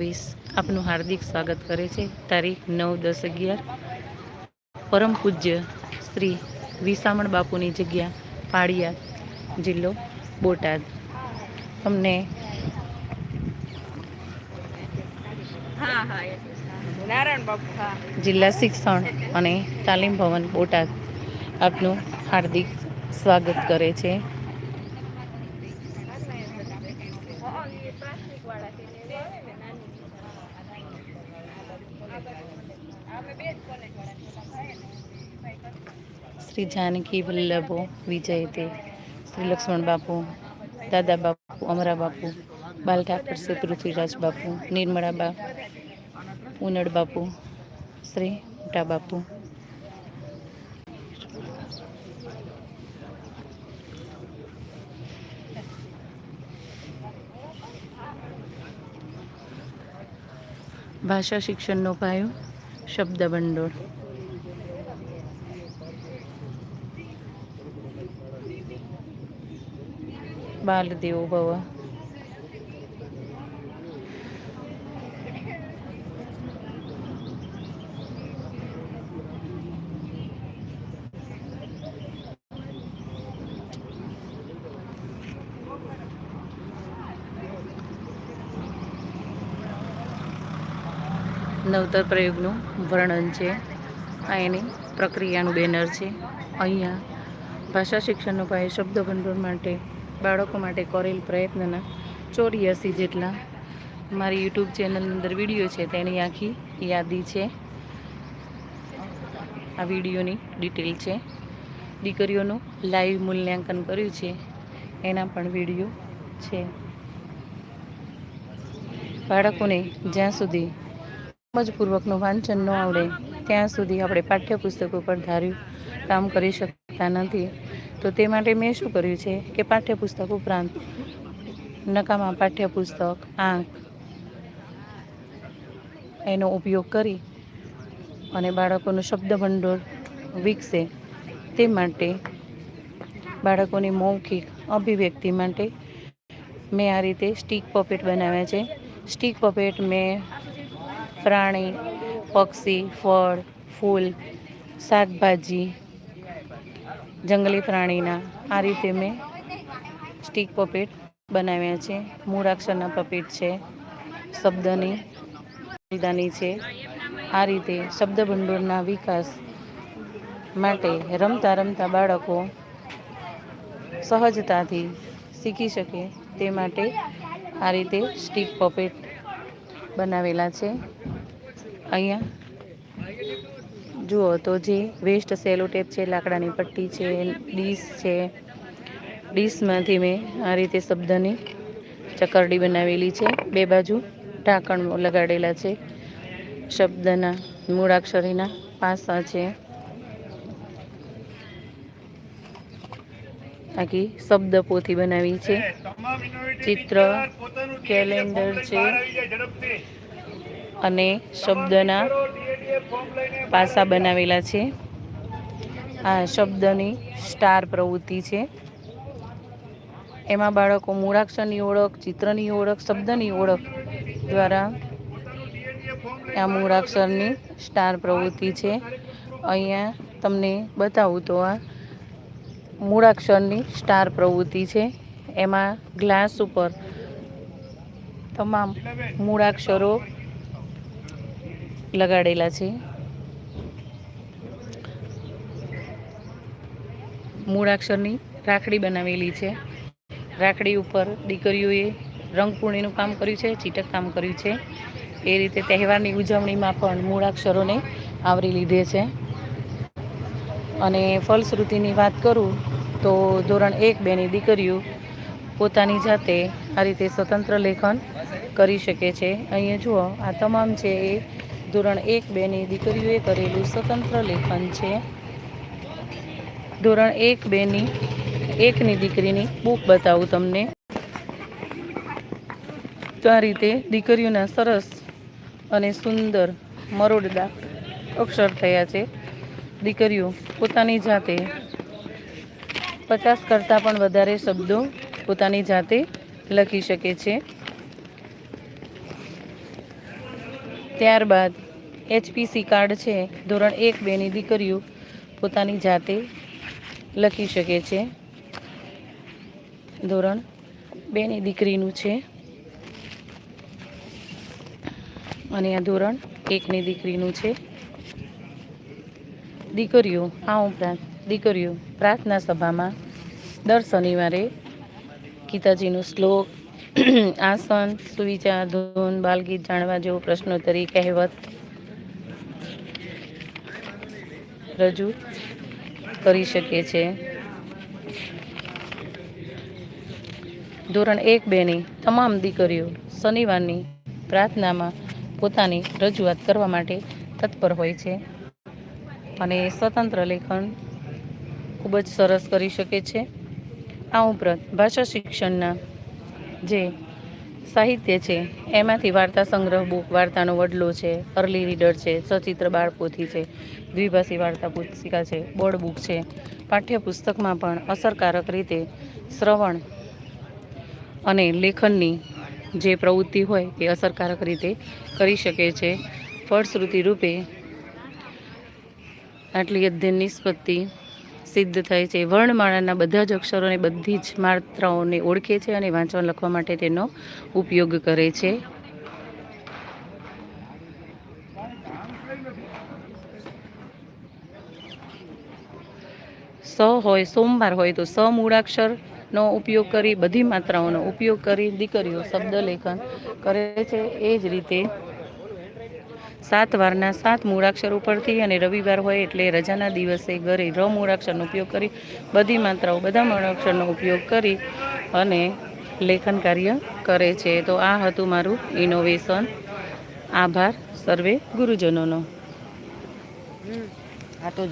વીસ આપનું હાર્દિક સ્વાગત કરે છે. તારીખ નવ દસ અગિયાર. પરમ પૂજ્ય શ્રી વિસામણ બાપુની જગ્યા પાળિયા જિલ્લો બોટાદ. તમને જિલ્લા શિક્ષણ અને તાલીમ ભવન બોટાદ આપનું હાર્દિક સ્વાગત કરે છે પ્લાસ્ટિક વાળા છે ને આવે ને નાની અમે બે જ કોલેજ વાળા શ્રી જાનકી વલ્લભો વિજય તે શ્રી લક્ષ્મણ બાપુ, દાદા બાપુ, અમરા બાપુ, બાલ ઠાકર, શ્રી પૃથ્વીરાજ બાપુ, નિર્મળા બા, ઉનડ બાપુ, શ્રી મોટા બાપુ. ભાષા શિક્ષણનો પાયો શબ્દ ભંડોળ બાલદેવો ભવ. નવતર પ્રયોગનું વર્ણન છે. આ એની પ્રક્રિયાનું બેનર છે. અહીંયા ભાષા શિક્ષણનો પાયો શબ્દ ભંડોળ માટે, બાળકો માટે કરેલ પ્રયત્નના ચોર્યાસી જેટલા મારી યુટ્યુબ ચેનલની અંદર વીડિયો છે. તેની આખી યાદી છે. આ વિડીયોની ડિટેલ છે. દીકરીઓનું લાઈવ મૂલ્યાંકન કર્યું છે. એના પણ વીડિયો છે. બાળકોને જ્યાં સુધી સમજપૂર્વકનું વાંચન ન આવડે. ત્યાં સુધી આપણે પાઠ્યપુસ્તકો પર ધાર્યું, કામ કરી શકતા નથી. તો તે માટે મેં શું કર્યું છે કે પાઠ્યપુસ્તક ઉપરાંત નકામા પાઠ્યપુસ્તક, આંક એનો ઉપયોગ કરી અને બાળકોનું શબ્દ ભંડોળ વિકસે તે માટે બાળકોની મૌખિક અભિવ્યક્તિ માટે મેં આ રીતે સ્ટીક પપેટ બનાવ્યા છે. સ્ટીક પપેટ મેં પ્રાણી, પક્ષી, ફળ, ફૂલ, શાકભાજી, જંગલી પ્રાણીના આ રીતે મેં સ્ટીક પપેટ બનાવ્યા છે. મૂળાક્ષરના પપેટ છે, શબ્દની ફૂલદાની છે. આ રીતે શબ્દ ભંડોળના વિકાસ માટે રમતા રમતા બાળકો સહજતાથી શીખી શકે તે માટે આ રીતે સ્ટીક પપેટ બનાવેલા છે. અહીંયા? જુઓ, તો જે વેસ્ટ સેલો ટેપ છે, લાકડાની પટ્ટી છે, ડીશ છે, ડીશમાંથી મેં આ રીતે શબ્દની ચકરડી બનાવેલી છે. બે બાજુ ઢાંકણ લગાડેલા છે. શબ્દના મૂળાક્ષરીના પાસા છે. આખી શબ્દ પોથી બનાવી છે. ચિત્ર કેલેન્ડર છે. અને શબ્દના પાસા બનાવેલા છે. આ શબ્દની સ્ટાર પ્રવૃત્તિ છે. એમાં બાળકો મૂળાક્ષરની ઓળખ, ચિત્રની ઓળખ, શબ્દની ઓળખ દ્વારા આ મૂળાક્ષરની સ્ટાર પ્રવૃત્તિ છે. અહીંયા તમને બતાવું તો આ મૂળાક્ષરની સ્ટાર પ્રવૃત્તિ છે. એમાં ગ્લાસ ઉપર તમામ મૂળાક્ષરો લગાડેલા છે. મૂળાક્ષરની રાખડી બનાવેલી છે. રાખડી ઉપર દીકરીઓએ રંગપૂર્ણિનું કામ કર્યું છે, ચીટક કામ કર્યું છે. એ રીતે તહેવારની ઉજવણીમાં પણ મૂળાક્ષરોને આવરી લીધે છે. અને ફલશ્રુતિની વાત કરું તો ધોરણ એક બેની દીકરીઓ પોતાની જાતે આ રીતે સ્વતંત્ર લેખન કરી શકે છે. અહીંયા જુઓ, આ તમામ છે એ ધોરણ એક બેની દીકરીઓએ કરેલું સ્વતંત્ર લેખન છે. ધોરણ એક બેની એકની દીકરીની બુક બતાવું તમને. તો આ રીતે દીકરીઓના સરસ અને સુંદર મરોડદા અક્ષર થયા છે. દીકરીઓ પોતાની જાતે પચાસ કરતાં પણ વધારે શબ્દો પોતાની જાતે લખી શકે છે. ત્યારબાદ એચપીસી કાર્ડ છે, ધોરણ એક બેની દીકરીઓ પોતાની જાતે લખી શકે છે. ધોરણ બેની દીકરીનું છે. અને આ ધોરણ એકની દીકરીનું છે. દીકરીઓ, આ ઉપરાંત દીકરીઓ, પ્રાર્થના સભામાં દર શનિવારે ગીતાજીનું શ્લોક આસન સુવિચાર, ધૂન, બાલગીત જાણવા જેવો પ્રશ્નોત્તરી, કહેવત, રજૂ કરી શકે છે ધોરણ એક બેની તમામ દીકરીઓ શનિવારની પ્રાર્થનામાં પોતાની રજૂઆત કરવા માટે તત્પર હોય છે અને સ્વતંત્ર લેખન ખૂબ જ સરસ કરી શકે છે. આ ઉપરાંત ભાષા શિક્ષણના જે. સાહિત્ય છે. એમાંથી વાર્તા સંગ્રહ બુક, વાર્તાનો વડલો છે અર્લી રીડર છે, સચિત્ર બાળપોથી છે, દ્વિભાષી વાર્તા પુસ્તિકા છે, બોર્ડ બુક છે, પાઠ્યપુસ્તકમાં પણ અસરકારક રીતે શ્રવણ અને લેખનની જે પ્રવૃત્તિ હોય એ અસરકારક રીતે કરી શકે છે. ફળશ્રુતિ રૂપે આટલી અધ્યયન નિષ્પત્તિ સિદ્ધ થાય છે. વર્ણમાળાના બધા જ અક્ષરોને બધી જ માત્રાઓને ઓળખે છે અને વાંચવા લખવા માટે તેનો ઉપયોગ કરે છે. સ હોય, સોમવાર હોય તો સ મૂળાક્ષરનો ઉપયોગ કરી, બધી માત્રાઓનો ઉપયોગ કરી, દીકરીઓ શબ્દ લેખન કરે છે. એ જ રીતે સાત વારના સાત મૂળાક્ષર ઉપરથી અને રવિવાર હોય એટલે રજાના દિવસે ઘરે ર મૂળાક્ષરનો ઉપયોગ કરી, બધી માત્રાઓ, બધા મૂળાક્ષરનો ઉપયોગ કરી અને લેખન કાર્ય કરે છે. તો આ હતું મારું ઇનોવેશન આભાર સર્વે ગુરુજનોનો. હા તો